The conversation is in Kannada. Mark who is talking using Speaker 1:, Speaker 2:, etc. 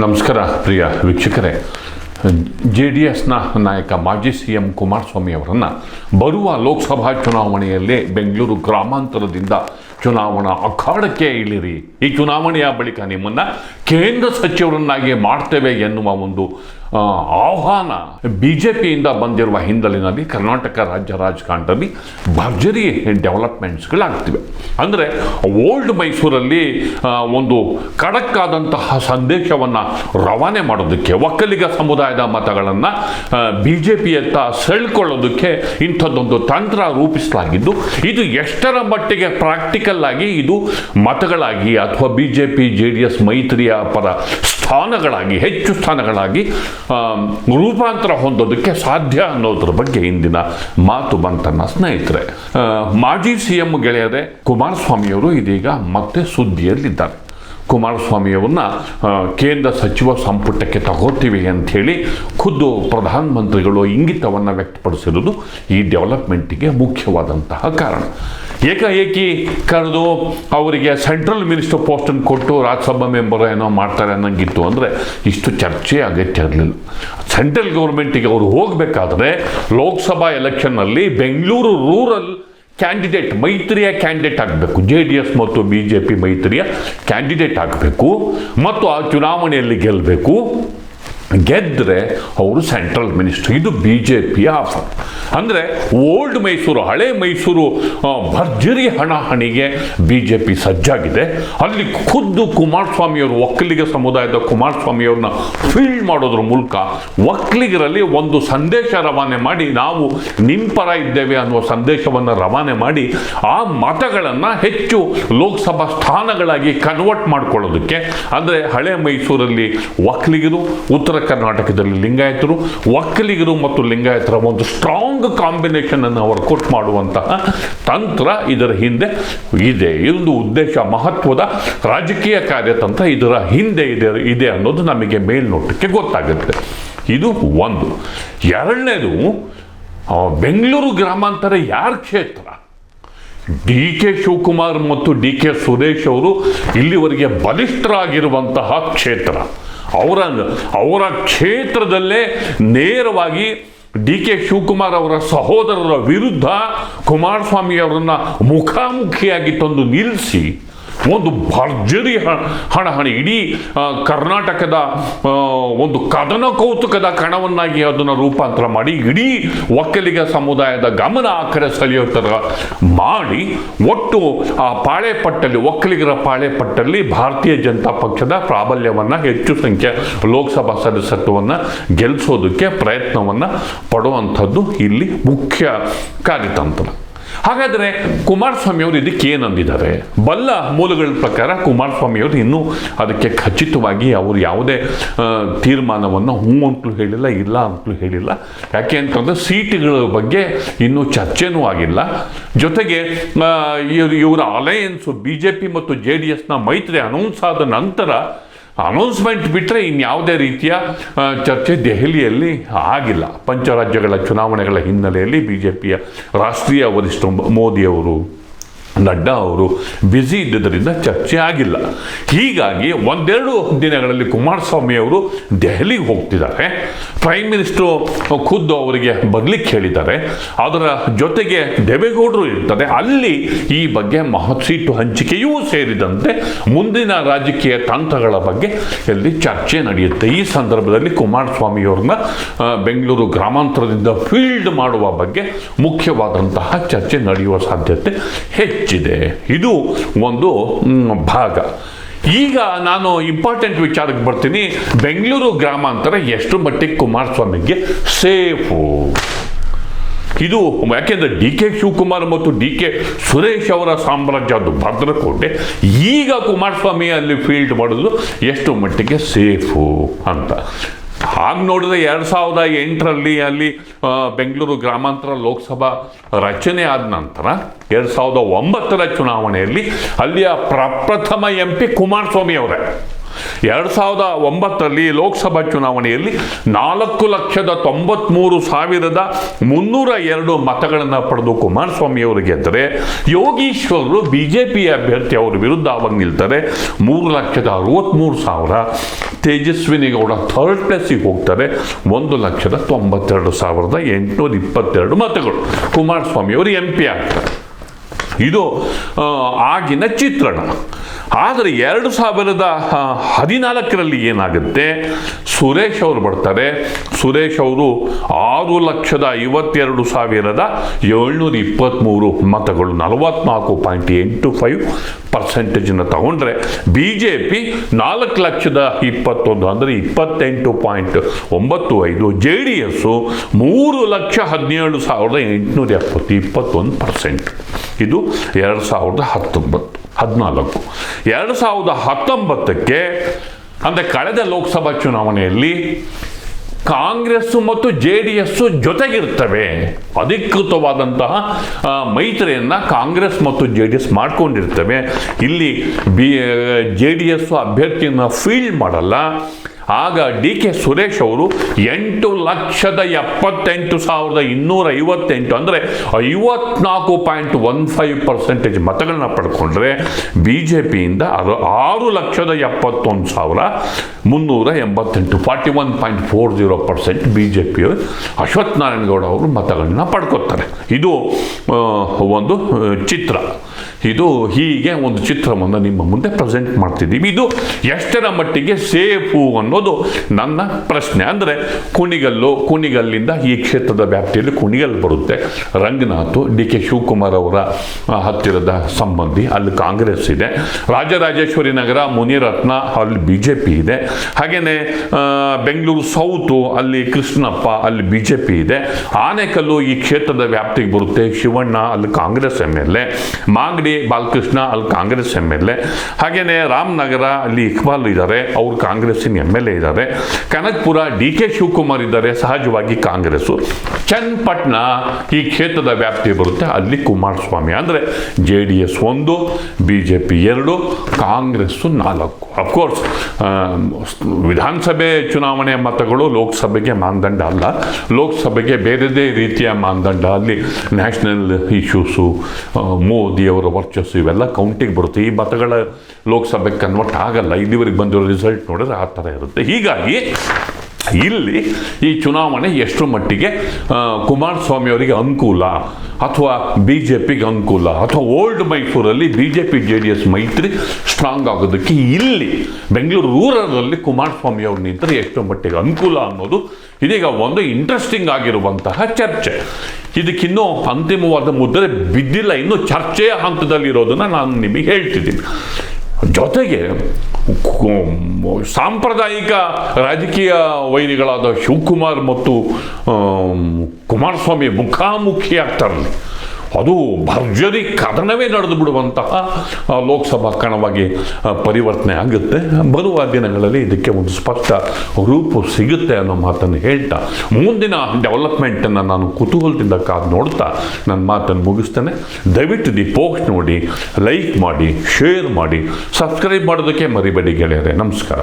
Speaker 1: ನಮಸ್ಕಾರ, ಪ್ರಿಯ ವೀಕ್ಷಕರೇ. ಜೆ ಡಿ ಎಸ್ನ ನಾಯಕ ಮಾಜಿ ಸಿ ಎಂ ಕುಮಾರಸ್ವಾಮಿ ಅವರನ್ನು ಬರುವ ಲೋಕಸಭಾ ಚುನಾವಣೆಯಲ್ಲಿ ಬೆಂಗಳೂರು ಗ್ರಾಮಾಂತರದಿಂದ ಚುನಾವಣಾ ಅಖಾಡಕ್ಕೆ ಇಳಿರಿ. ಈ ಚುನಾವಣೆಯ ಬಳಿಕ ನಿಮ್ಮನ್ನು ಕೇಂದ್ರ ಸಚಿವರನ್ನಾಗಿ ಮಾಡ್ತೇವೆ ಎನ್ನುವ ಒಂದು ಆಹ್ವಾನ ಬಿ ಜೆ ಪಿಯಿಂದ ಬಂದಿರುವ ಹಿನ್ನೆಲೆಯಲ್ಲಿ ಕರ್ನಾಟಕ ರಾಜ್ಯ ರಾಜಕಾರಣದಲ್ಲಿ ಭರ್ಜರಿ ಡೆವಲಪ್ಮೆಂಟ್ಸ್ಗಳಾಗ್ತಿವೆ. ಅಂದರೆ ಓಲ್ಡ್ ಮೈಸೂರಲ್ಲಿ ಒಂದು ಖಡಕ್ ಆದಂತಹ ಸಂದೇಶವನ್ನು ರವಾನೆ ಮಾಡೋದಕ್ಕೆ, ಒಕ್ಕಲಿಗ ಸಮುದಾಯದ ಮತಗಳನ್ನು ಬಿ ಜೆ ಪಿಯತ್ತ ಸೆಳ್ಕೊಳ್ಳೋದಕ್ಕೆ ಇಂಥದ್ದೊಂದು ತಂತ್ರ ರೂಪಿಸಲಾಗಿದ್ದು, ಇದು ಎಷ್ಟರ ಮಟ್ಟಿಗೆ ಪ್ರಾಕ್ಟಿಕಲ್ ಆಗಿ ಇದು ಮತಗಳಾಗಿ ಅಥವಾ B J P J D S ಮೈತ್ರಿಯ ಪರ ಸ್ಥಾನಗಳಾಗಿ, ಹೆಚ್ಚು ಸ್ಥಾನಗಳಾಗಿ ರೂಪಾಂತರ ಹೊಂದೋದಕ್ಕೆ ಸಾಧ್ಯ ಅನ್ನೋದ್ರ ಬಗ್ಗೆ ಇಂದಿನ ಮಾತು ಬಂತನ್ನ ಸ್ನೇಹಿತರೆ. ಮಾಜಿ ಸಿ ಎಂ ಗೆಳೆಯರೆ ಕುಮಾರಸ್ವಾಮಿಯವರು ಇದೀಗ ಮತ್ತೆ ಸುದ್ದಿಯಲ್ಲಿದ್ದಾರೆ. ಕುಮಾರಸ್ವಾಮಿಯವ್ರನ್ನ ಆ, ಕೇಂದ್ರ ಸಚಿವ ಸಂಪುಟಕ್ಕೆ ತಗೋತೀವಿ ಅಂಥೇಳಿ ಖುದ್ದು ಪ್ರಧಾನಮಂತ್ರಿಗಳು ಇಂಗಿತವನ್ನು ವ್ಯಕ್ತಪಡಿಸಿರುವುದು ಈ ಡೆವಲಪ್ಮೆಂಟಿಗೆ ಮುಖ್ಯವಾದಂತಹ ಕಾರಣ. ಏಕಾಏಕಿ ಕರೆದು ಅವರಿಗೆ ಸೆಂಟ್ರಲ್ ಮಿನಿಸ್ಟರ್ ಪೋಸ್ಟನ್ನು ಕೊಟ್ಟು ರಾಜ್ಯಸಭಾ ಮೆಂಬರ್ ಏನೋ ಮಾಡ್ತಾರೆ ಅನ್ನಂಗಿತ್ತು ಅಂದರೆ ಇಷ್ಟು ಚರ್ಚೆ ಅಗತ್ಯ ಇರಲಿಲ್ಲ. ಸೆಂಟ್ರಲ್ ಗೌರ್ಮೆಂಟಿಗೆ ಅವರು ಹೋಗಬೇಕಾದ್ರೆ ಲೋಕಸಭಾ ಎಲೆಕ್ಷನ್ನಲ್ಲಿ ಬೆಂಗಳೂರು ರೂರಲ್ ಕ್ಯಾಂಡಿಡೇಟ್ ಮೈತ್ರಿಯ ಕ್ಯಾಂಡಿಡೇಟ್ ಆಗಬೇಕು. ಜೆ ಡಿ ಎಸ್ ಮತ್ತು ಬಿ ಜೆ ಪಿ ಮೈತ್ರಿಯ ಕ್ಯಾಂಡಿಡೇಟ್ ಆಗಬೇಕು. ಮತ್ತು ಆ ಚುನಾವಣೆಯಲ್ಲಿ ಗೆಲ್ಲಬೇಕು ಗೆದ್ದರೆ ಅವರು ಸೆಂಟ್ರಲ್ ಮಿನಿಸ್ಟರ್. ಇದು ಬಿ ಜೆ ಪಿಯ ಆಫರ್. ಅಂದರೆ ಓಲ್ಡ್ ಮೈಸೂರು, ಹಳೆ ಮೈಸೂರು ಭರ್ಜರಿ ಹಣಾಹಣಿಗೆ ಬಿ ಜೆ ಪಿ ಸಜ್ಜಾಗಿದೆ. ಅಲ್ಲಿ ಖುದ್ದು ಕುಮಾರಸ್ವಾಮಿಯವರು, ಒಕ್ಕಲಿಗ ಸಮುದಾಯದ ಕುಮಾರಸ್ವಾಮಿಯವ್ರನ್ನ ಫೀಲ್ಡ್ ಮಾಡೋದ್ರ ಮೂಲಕ ಒಕ್ಕಲಿಗರಲ್ಲಿ ಒಂದು ಸಂದೇಶ ರವಾನೆ ಮಾಡಿ, ನಾವು ನಿಮ್ಮ ಪರ ಇದ್ದೇವೆ ಅನ್ನುವ ಸಂದೇಶವನ್ನು ರವಾನೆ ಮಾಡಿ, ಆ ಮತಗಳನ್ನು ಹೆಚ್ಚು ಲೋಕಸಭಾ ಸ್ಥಾನಗಳಾಗಿ ಕನ್ವರ್ಟ್ ಮಾಡ್ಕೊಳ್ಳೋದಕ್ಕೆ, ಅಂದರೆ ಹಳೆ ಮೈಸೂರಲ್ಲಿ ಒಕ್ಕಲಿಗರು, ಉತ್ತರ ಕರ್ನಾಟಕದಲ್ಲಿ ಲಿಂಗಾಯತರು, ಒಕ್ಕಲಿಗರು ಮತ್ತು ಲಿಂಗಾಯತರ ಒಂದು ಸ್ಟ್ರಾಂಗ್ ಕಾಂಬಿನೇಷನ್ ಅನ್ನು ವರ್ಕೌಟ್ ಮಾಡುವಂತಹ ತಂತ್ರ ಇದರ ಹಿಂದೆ ಇದೆ. ಇದೊಂದು ಉದ್ದೇಶ, ಮಹತ್ವದ ರಾಜಕೀಯ ಕಾರ್ಯತಂತ್ರ ಇದರ ಹಿಂದೆ ಇದೆ ಇದೆ ಅನ್ನೋದು ನಮಗೆ ಮೇಲ್ನೋಟಕ್ಕೆ ಗೊತ್ತಾಗುತ್ತೆ. ಇದು ಒಂದು. ಎರಡನೇದು ಬೆಂಗಳೂರು ಗ್ರಾಮಾಂತರ ಯಾರ ಕ್ಷೇತ್ರ? ಡಿ ಕೆ ಶಿವಕುಮಾರ್ ಮತ್ತು ಡಿ ಕೆ ಸುರೇಶ್ ಅವರು ಇಲ್ಲಿವರೆಗೆ ಬಲಿಷ್ಠರಾಗಿರುವಂತಹ ಕ್ಷೇತ್ರ. ಅವರ ಅವರ ಕ್ಷೇತ್ರದಲ್ಲೇ ನೇರವಾಗಿ ಡಿ ಕೆ ಶಿವಕುಮಾರ್ ಅವರ ಸಹೋದರರ ವಿರುದ್ಧ ಕುಮಾರಸ್ವಾಮಿ ಅವರನ್ನು ಮುಖಾಮುಖಿಯಾಗಿ ತಂದು ನಿಲ್ಲಿಸಿ ಒಂದು ಭರ್ಜರಿ ಹಣ ಹಣಹಣಿ. ಇಡೀ ಕರ್ನಾಟಕದ ಒಂದು ಕದನ ಕೌತುಕದ ಕಣವನ್ನಾಗಿ ಅದನ್ನು ರೂಪಾಂತರ ಮಾಡಿ ಇಡೀ ಒಕ್ಕಲಿಗ ಸಮುದಾಯದ ಗಮನ ಆ ಕಡೆ ಸೆಳೆಯೋ ಮಾಡಿ ಒಟ್ಟು ಆ ಪಾಳೆಪಟ್ಟಲ್ಲಿ, ಒಕ್ಕಲಿಗರ ಪಾಳೆಪಟ್ಟಲ್ಲಿ ಭಾರತೀಯ ಜನತಾ ಪಕ್ಷದ ಪ್ರಾಬಲ್ಯವನ್ನು ಹೆಚ್ಚು ಸಂಖ್ಯೆ ಲೋಕಸಭಾ ಸದಸ್ಯತ್ವವನ್ನು ಗೆಲ್ಲಿಸೋದಕ್ಕೆ ಪ್ರಯತ್ನವನ್ನು ಪಡುವಂಥದ್ದು ಇಲ್ಲಿ ಮುಖ್ಯ ಕಾರ್ಯತಂತ್ರ. ಹಾಗಾದರೆ ಕುಮಾರಸ್ವಾಮಿಯವರು ಇದಕ್ಕೆ ಏನಂದಿದ್ದಾರೆ ಬಲ್ಲ ಮೂಲಗಳ ಪ್ರಕಾರ ಕುಮಾರಸ್ವಾಮಿಯವರು ಇನ್ನೂ ಅದಕ್ಕೆ ಖಚಿತವಾಗಿ ಅವರು ಯಾವುದೇ ತೀರ್ಮಾನವನ್ನು ಹ್ಞೂ ಅಂತಲೂ ಹೇಳಿಲ್ಲ, ಇಲ್ಲ ಅಂತಲೂ ಹೇಳಿಲ್ಲ. ಯಾಕೆ ಅಂತಂದರೆ ಸೀಟುಗಳ ಬಗ್ಗೆ ಇನ್ನೂ ಚರ್ಚೆನೂ ಆಗಿಲ್ಲ. ಜೊತೆಗೆ ಇವರ ಅಲಯನ್ಸು ಬಿ ಜೆ ಪಿ ಮತ್ತು ಜೆ ಡಿ ಎಸ್ನ ಮೈತ್ರಿ ಅನೌನ್ಸ್ ಆದ ನಂತರ ಅನೌನ್ಸ್ಮೆಂಟ್ ಬಿಟ್ಟರೆ ಇನ್ಯಾವುದೇ ರೀತಿಯ ಚರ್ಚೆ ದೆಹಲಿಯಲ್ಲಿ ಆಗಿಲ್ಲ. ಪಂಚರಾಜ್ಯಗಳ ಚುನಾವಣೆಗಳ ಹಿನ್ನೆಲೆಯಲ್ಲಿ ಬಿ ಜೆ ಪಿಯ ರಾಷ್ಟ್ರೀಯ ವರಿಷ್ಠ ಮೋದಿಯವರು ನಡ್ಡಾ ಅವರು ಬ್ಯುಸಿ ಇದ್ದುದರಿಂದ ಚರ್ಚೆ ಆಗಿಲ್ಲ. ಹೀಗಾಗಿ ಒಂದೆರಡು ದಿನಗಳಲ್ಲಿ ಕುಮಾರಸ್ವಾಮಿ ಅವರು ದೆಹಲಿಗೆ ಹೋಗ್ತಿದ್ದಾರೆ. ಪ್ರೈಮ್ ಮಿನಿಸ್ಟರ್ ಖುದ್ದು ಅವರಿಗೆ ಬರ್ಲಿಕ್ಕೆ ಹೇಳಿದ್ದಾರೆ. ಅದರ ಜೊತೆಗೆ ದೇವೇಗೌಡರು ಇರ್ತಾರೆ. ಅಲ್ಲಿ ಈ ಬಗ್ಗೆ ಮಹತ್ ಸೀಟು ಹಂಚಿಕೆಯೂ ಸೇರಿದಂತೆ ಮುಂದಿನ ರಾಜಕೀಯ ತಂತ್ರಗಳ ಬಗ್ಗೆ ಇಲ್ಲಿ ಚರ್ಚೆ ನಡೆಯುತ್ತೆ. ಈ ಸಂದರ್ಭದಲ್ಲಿ ಕುಮಾರಸ್ವಾಮಿಯವ್ರನ್ನ ಬೆಂಗಳೂರು ಗ್ರಾಮಾಂತರದಿಂದ ಫೀಲ್ಡ್ ಮಾಡುವ ಬಗ್ಗೆ ಮುಖ್ಯವಾದಂತಹ ಚರ್ಚೆ ನಡೆಯುವ ಸಾಧ್ಯತೆ ಹೆಚ್ಚಿದೆ. ಇದು ಒಂದು ಭಾಗ. ಈಗ ನಾನು ಇಂಪಾರ್ಟೆಂಟ್ ವಿಚಾರಕ್ಕೆ ಬರ್ತೀನಿ. ಬೆಂಗಳೂರು ಗ್ರಾಮಾಂತರ ಎಷ್ಟು ಮಟ್ಟಿಗೆ ಕುಮಾರಸ್ವಾಮಿಗೆ ಸೇಫು. ಇದು ಯಾಕೆಂದರೆ ಡಿ ಕೆ ಶಿವಕುಮಾರ್ ಮತ್ತು ಡಿ ಕೆ ಸುರೇಶ್ ಅವರ ಸಾಮ್ರಾಜ್ಯ ಅದು ಭದ್ರಕೋಟೆ. ಈಗ ಕುಮಾರಸ್ವಾಮಿ ಅಲ್ಲಿ ಫೀಲ್ಡ್ ಮಾಡೋದು ಎಷ್ಟು ಮಟ್ಟಿಗೆ ಸೇಫು ಅಂತ. ಹಾಗೆ ನೋಡಿದ್ರೆ ಎರಡು ಸಾವಿರದ ಎಂಟರಲ್ಲಿ ಅಲ್ಲಿ ಬೆಂಗಳೂರು ಗ್ರಾಮಾಂತರ ಲೋಕಸಭಾ ರಚನೆ ಆದ ನಂತರ ಎರಡು ಸಾವಿರದ ಒಂಬತ್ತರ ಚುನಾವಣೆಯಲ್ಲಿ ಅಲ್ಲಿಯ ಪ್ರಪ್ರಥಮ ಎಂ ಪಿ ಕುಮಾರಸ್ವಾಮಿ ಅವರೇ. ಎರಡು ಸಾವಿರದ ಒಂಬತ್ತರಲ್ಲಿ ಲೋಕಸಭಾ ಚುನಾವಣೆಯಲ್ಲಿ ನಾಲ್ಕು ಲಕ್ಷದ ತೊಂಬತ್ಮೂರು ಸಾವಿರದ ಮುನ್ನೂರ ಎರಡು ಮತಗಳನ್ನು ಪಡೆದು ಕುಮಾರಸ್ವಾಮಿ ಅವರು ಗೆದ್ದರೆ, ಯೋಗೀಶ್ವರರು ಬಿ ಜೆ ಪಿ ಅಭ್ಯರ್ಥಿ ಅವರ ವಿರುದ್ಧ ಅವಾಗ ನಿಲ್ತಾರೆ. ಮೂರು ಲಕ್ಷದ ಅರವತ್ತ್ಮೂರು ಸಾವಿರ. ತೇಜಸ್ವಿನಿ ಗೌಡ ಥರ್ಡ್ ಪ್ಲೇಸಿಗೆ ಹೋಗ್ತಾರೆ. ಒಂದು ಲಕ್ಷದ ತೊಂಬತ್ತೆರಡು ಸಾವಿರದ ಎಂಟುನೂರ ಇಪ್ಪತ್ತೆರಡು ಮತಗಳು. ಕುಮಾರಸ್ವಾಮಿ ಅವರು ಎಂ ಪಿ ಆಗ್ತಾರೆ. ಇದು ಆಗಿನ ಚಿತ್ರಣ. ಆದರೆ ಎರಡು ಸಾವಿರದ ಹದಿನಾಲ್ಕರಲ್ಲಿ ಏನಾಗುತ್ತೆ? ಸುರೇಶ್ ಅವರು ಬರ್ತಾರೆ. ಸುರೇಶ್ ಅವರು ಆರು ಲಕ್ಷದ ಐವತ್ತೆರಡು ಸಾವಿರದ ಏಳ್ನೂರ ಇಪ್ಪತ್ತ್ಮೂರು ಮತಗಳು, ನಲವತ್ನಾಲ್ಕು ಪಾಯಿಂಟ್ ಎಂಟು ಫೈವ್ ಪರ್ಸೆಂಟೇಜನ್ನು ತಗೊಂಡ್ರೆ ಬಿ ಜೆ ಪಿ ನಾಲ್ಕು ಲಕ್ಷದ ಇಪ್ಪತ್ತೊಂದು, ಅಂದರೆ ಇಪ್ಪತ್ತೆಂಟು ಪಾಯಿಂಟ್ ಒಂಬತ್ತು ಐದು, ಜೆ ಡಿ ಎಸ್ಸು ಮೂರು ಲಕ್ಷ ಹದಿನೇಳು ಸಾವಿರದ ಎಂಟುನೂರ ಎಪ್ಪತ್ತು ಇಪ್ಪತ್ತೊಂದು ಪರ್ಸೆಂಟ್. ಇದು ಎರಡು ಸಾವಿರದ ಹತ್ತೊಂಬತ್ತು. ಹದಿನಾಲ್ಕು. ಎರಡು ಸಾವಿರದ ಹತ್ತೊಂಬತ್ತಕ್ಕೆ ಅಂದರೆ ಕಳೆದ ಲೋಕಸಭಾ ಚುನಾವಣೆಯಲ್ಲಿ ಕಾಂಗ್ರೆಸ್ಸು ಮತ್ತು ಜೆ ಡಿ ಎಸ್ಸು ಜೊತೆಗಿರ್ತವೆ. ಅಧಿಕೃತವಾದಂತಹ ಮೈತ್ರಿಯನ್ನು ಕಾಂಗ್ರೆಸ್ ಮತ್ತು ಜೆ ಡಿ ಎಸ್ ಮಾಡ್ಕೊಂಡಿರ್ತವೆ. ಇಲ್ಲಿ ಬಿ ಜೆ ಡಿ ಎಸ್ ಅಭ್ಯರ್ಥಿಯನ್ನು ಫೀಲ್ಡ್ ಮಾಡಲ್ಲ. ಆಗ ಡಿ ಕೆ ಸುರೇಶ್ ಅವರು ಎಂಟು ಲಕ್ಷದ ಎಪ್ಪತ್ತೆಂಟು ಸಾವಿರದ ಇನ್ನೂರ ಐವತ್ತೆಂಟು ಅಂದರೆ ಐವತ್ನಾಲ್ಕು ಪಾಯಿಂಟ್ ಒನ್ ಫೈವ್ ಪರ್ಸೆಂಟೇಜ್ ಮತಗಳನ್ನ ಪಡ್ಕೊಂಡ್ರೆ ಬಿ ಜೆ ಪಿಯಿಂದ ಅದು ಆರು ಲಕ್ಷದ ಎಪ್ಪತ್ತೊಂದು ಸಾವಿರ ಮುನ್ನೂರ ಎಂಬತ್ತೆಂಟು, forty one point four zero percent B J ಪಿಯವರು ಅಶ್ವಥ್ ನಾರಾಯಣ ಗೌಡ ಅವರು ಮತಗಳನ್ನ ಪಡ್ಕೊತಾರೆ. ಇದು ಒಂದು ಚಿತ್ರ. ಇದು ಹೀಗೆ ಒಂದು ಚಿತ್ರವನ್ನು ನಿಮ್ಮ ಮುಂದೆ ಪ್ರೆಸೆಂಟ್ ಮಾಡ್ತಿದ್ದೀವಿ. ಇದು ಎಷ್ಟರ ಮಟ್ಟಿಗೆ ಸೇಫು ಅನ್ನೋದು ನನ್ನ ಪ್ರಶ್ನೆ. ಅಂದರೆ ಕುಣಿಗಲ್ಲು, ಕುಣಿಗಲ್ಲಿಂದ ಈ ಕ್ಷೇತ್ರದ ವ್ಯಾಪ್ತಿಯಲ್ಲಿ ಕುಣಿಗಲ್ ಬರುತ್ತೆ. ರಂಗನಾಥ್, ಡಿ ಕೆ ಶಿವಕುಮಾರ್ ಅವರ ಹತ್ತಿರದ ಸಂಬಂಧಿ ಅಲ್ಲಿ ಕಾಂಗ್ರೆಸ್ ಇದೆ. ರಾಜರಾಜೇಶ್ವರಿ ನಗರ, ಮುನಿರತ್ನ ಅಲ್ಲಿ ಬಿ ಜೆ ಪಿ ಇದೆ ಹಾಗೆಯೇ ಬೆಂಗಳೂರು ಸೌತು ಅಲ್ಲಿ ಕೃಷ್ಣಪ್ಪ ಅಲ್ಲಿ ಬಿ ಜೆ ಪಿ ಇದೆ. ಆನೆಕಲ್ಲು ಈ ಕ್ಷೇತ್ರದ ವ್ಯಾಪ್ತಿಗೆ ಬರುತ್ತೆ. ಶಿವಣ್ಣ ಅಲ್ಲಿ Congress M L A. Magadi Balakrishna, ಅಲ್ಲಿ ಕಾಂಗ್ರೆಸ್ ಎಂ ಎಲ್ ಎ. ಹಾಗೆಯೇ ರಾಮನಗರ, ಅಲ್ಲಿ ಇಕ್ಬಾಲ್ ಇದ್ದಾರೆ ಅವರು ಕಾಂಗ್ರೆಸ್ಸಿನ ಎಂ ಎಲ್ ಎ ಇದ್ದಾರೆ ಕನಕಪುರ, ಡಿ ಕೆ ಶಿವಕುಮಾರ್ ಇದ್ದಾರೆ ಸಹಜವಾಗಿ ಕಾಂಗ್ರೆಸ್ಸು. ಚನ್ನಪಟ್ಟಣ, ಈ ಕ್ಷೇತ್ರದ ವ್ಯಾಪ್ತಿ ಬರುತ್ತೆ, ಅಲ್ಲಿ ಕುಮಾರಸ್ವಾಮಿ. ಅಂದರೆ ಜೆ ಡಿ ಎಸ್ ಒಂದು, ಬಿ ಜೆ ಪಿ ಎರಡು, ಕಾಂಗ್ರೆಸ್ಸು ನಾಲ್ಕು. ಅಫ್ಕೋರ್ಸ್ ವಿಧಾನಸಭೆ ಚುನಾವಣೆ ಮತಗಳು ಲೋಕಸಭೆಗೆ ಮಾನದಂಡ ಅಲ್ಲ. ಲೋಕಸಭೆಗೆ ಬೇರೆದೇ ರೀತಿಯ ಮಾನದಂಡ ಅಲ್ಲಿ. ನ್ಯಾಷನಲ್ ಇಶ್ಯೂಸು ಮೋದಿಯವರ ವರ್ಚಸ್ಸು ಇವೆಲ್ಲ ಕೌಂಟಿಗೆ ಬರುತ್ತೆ. ಈ ಮತಗಳ ಲೋಕಸಭೆಗೆ ಕನ್ವರ್ಟ್ ಆಗಲ್ಲ. ಇಲ್ಲಿವರೆಗೆ ಬಂದಿರೋ ರಿಸಲ್ಟ್ ನೋಡಿದ್ರೆ ಆ ಥರ ಇರುತ್ತೆ. ಹೀಗಾಗಿ ಇಲ್ಲಿ ಈ ಚುನಾವಣೆ ಎಷ್ಟು ಮಟ್ಟಿಗೆ ಕುಮಾರಸ್ವಾಮಿ ಅವರಿಗೆ ಅನುಕೂಲ ಅಥವಾ ಬಿ ಜೆ ಪಿಗೆ ಅನುಕೂಲ ಅಥವಾ ಓಲ್ಡ್ ಮೈಸೂರಲ್ಲಿ B J P J D S ಮೈತ್ರಿ ಸ್ಟ್ರಾಂಗ್ ಆಗೋದಕ್ಕೆ ಇಲ್ಲಿ ಬೆಂಗಳೂರು ರೂರಲ್ಲಿ ಕುಮಾರಸ್ವಾಮಿ ಅವರು ನಿಂತರೆ ಎಷ್ಟು ಮಟ್ಟಿಗೆ ಅನುಕೂಲ ಅನ್ನೋದು ಇದೀಗ ಒಂದು ಇಂಟ್ರೆಸ್ಟಿಂಗ್ ಆಗಿರುವಂತಹ ಚರ್ಚೆ. ಇದಕ್ಕಿನ್ನೂ ಅಂತಿಮವಾದ ಮುದ್ರೆ ಬಿದ್ದಿಲ್ಲ, ಇನ್ನೂ ಚರ್ಚೆಯ ಹಂತದಲ್ಲಿರೋದನ್ನು ನಾನು ನಿಮಗೆ ಹೇಳ್ತಿದ್ದೀನಿ. ಜೊತೆಗೆ ಸಾಂಪ್ರದಾಯಿಕ ರಾಜಕೀಯ ವೈರಿಗಳಾದ ಶಿವಕುಮಾರ್ ಮತ್ತು ಕುಮಾರಸ್ವಾಮಿ ಮುಖಾಮುಖಿ ಆಗ್ತಾರಲ್ಲಿ ಅದು ಭರ್ಜರಿ ಕದನವೇ ನಡೆದು ಬಿಡುವಂತಹ ಲೋಕಸಭಾ ಕಣವಾಗಿ ಪರಿವರ್ತನೆ ಆಗುತ್ತೆ. ಬರುವ ದಿನಗಳಲ್ಲಿ ಇದಕ್ಕೆ ಒಂದು ಸ್ಪಷ್ಟ ರೂಪು ಸಿಗುತ್ತೆ ಅನ್ನೋ ಮಾತನ್ನು ಹೇಳ್ತಾ, ಮುಂದಿನ ಡೆವಲಪ್ಮೆಂಟನ್ನು ನಾನು ಕುತೂಹಲದಿಂದ ಕಾದು ನೋಡ್ತಾ ನನ್ನ ಮಾತನ್ನು ಮುಗಿಸ್ತೇನೆ. ದಯವಿಟ್ಟು ದಿ ಪೋಸ್ಟ್ ನೋಡಿ ಲೈಕ್ ಮಾಡಿ ಶೇರ್ ಮಾಡಿ ಸಬ್ಸ್ಕ್ರೈಬ್ ಮಾಡೋದಕ್ಕೆ ಮರಿಬೇಡಿ ಗೆಳೆಯರೆ. ನಮಸ್ಕಾರ.